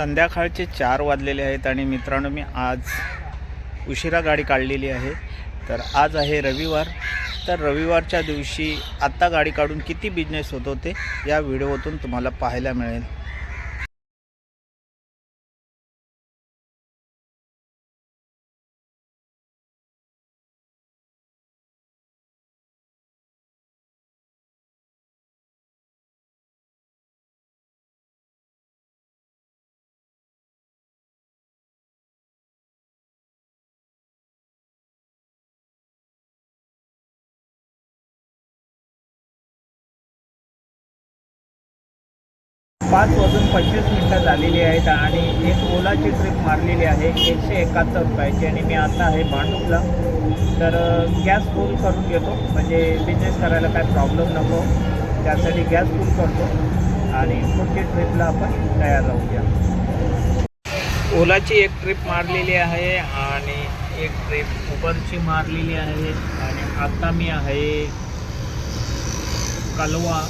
संध्याकाळचे चार वाजलेले आहेत आणि मित्रांनो मी आज उशिरा गाडी काढलेली आहे. तर आज आहे रविवार. तर रविवारच्या दिवशी आत्ता गाडी काढून किती बिझनेस होत होते या व्हिडिओतून तुम्हाला पाहायला मिळेल. पाच वाजून पंचवीस मिनटं झालेली आहेत आणि एक ओलाची ट्रिप मारलेली आहे. एकशे एकाहत्तर रुपयाची आणि मी आता आहे भांडूपला. तर गॅस फुल करून घेतो. म्हणजे बिझनेस करायला काय प्रॉब्लेम नको. त्यासाठी गॅस फुल करतो. आणि पुढच्या ट्रिपला आपण तयार राहूया. ओलाची एक ट्रिप मारलेली आहे आणि एक ट्रिप उबरची मारलेली आहे. आणि आता मी आहे कलवा.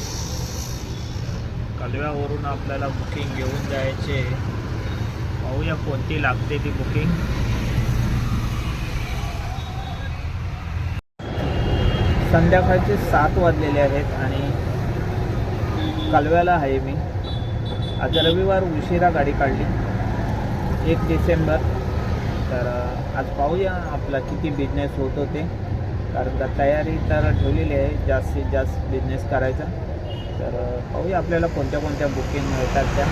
कलव्यावरून आपल्याला बुकिंग घेऊन जायचे. पाहूया कोणती लागते ती बुकिंग संध्याकाळचे सात वाजलेले आहेत आणि कालव्याला आहे मी. आज रविवार उशिरा गाडी काढली. एक डिसेंबर. तर आज पाहूया आपला किती बिझनेस होत होते. कारण का तयारी तर ठेवलेली आहे जास्तीत जास्त बिझनेस करायचा. तर पाहूया आपल्याला कोणत्या कोणत्या बुकिंग मिळतात त्या.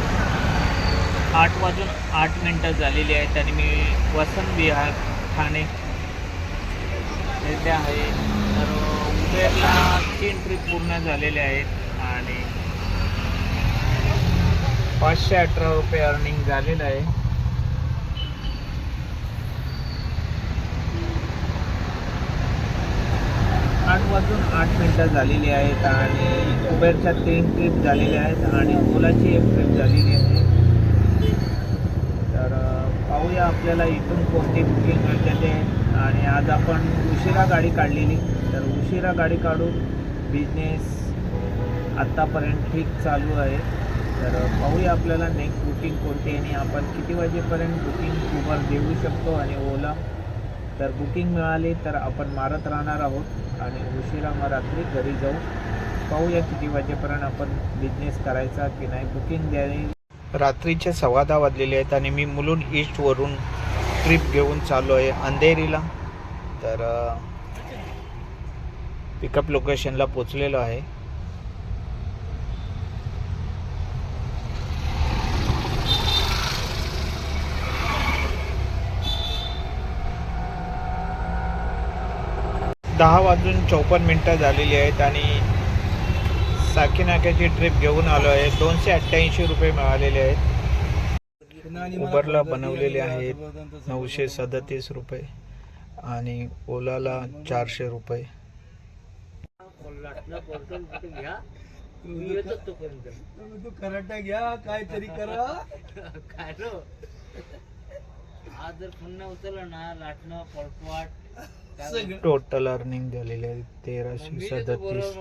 आठ वाजून आठ मिनटं झालेली आहेत आणि मी वसंत विहार ठाणे येथे आहे. तर उबेरला तीन ट्रिप पूर्ण झालेल्या आहेत आणि पाचशे अठरा रुपये अर्निंग झालेलं आहे. सात वाजून आठ मिनटं झालेली आहेत आणि उबेरच्या तीन ट्रिप झालेल्या आहेत आणि ओलाची एक ट्रिप झालेली आहे. तर पाहूया आपल्याला इथून कोणती बुकिंग मिळते ते आणि आज आपण उशिरा गाडी काढलेली. तर उशिरा गाडी काढून बिझनेस आत्तापर्यंत ठीक चालू आहे. तर पाहूया आपल्याला नेक्स्ट बुकिंग कोणती आणि आपण किती वाजेपर्यंत बुकिंग उबर देऊ शकतो आणि ओला तर बुकिंग मिळाली तर आपण मारत राहणार आहोत. आणि उशिरा मग रात्री घरी जाऊ पाहूया किती वाजेपर्यंत आपण बिझनेस करायचा की नाही. बुकिंग द्यावी रात्रीचे सव्वा दहा वाजलेले आहेत आणि मी मुलुंड ईस्टवरून ट्रिप घेऊन चाललो आहे अंधेरीला. तर पिकअप लोकेशनला पोचलेलो आहे. दहा वाजून चौपन्न मिनटं झालेली आहेत आणि साकीनाक्याची ट्रिप घेऊन आलो आहे. दोनशे अठ्ठ्याऐंशी रुपये मिळालेले आहेत. उबरला बनवलेले आहेत नऊशे सदतीस रुपये आणि ओलाला चारशे रुपये. तू कराटा घ्या काहीतरी करा काय आज जर पुन्हा उचललं ना लाटणं पळपवाट टोटल अर्निंग झालेले आहे तेराशे सदतीस.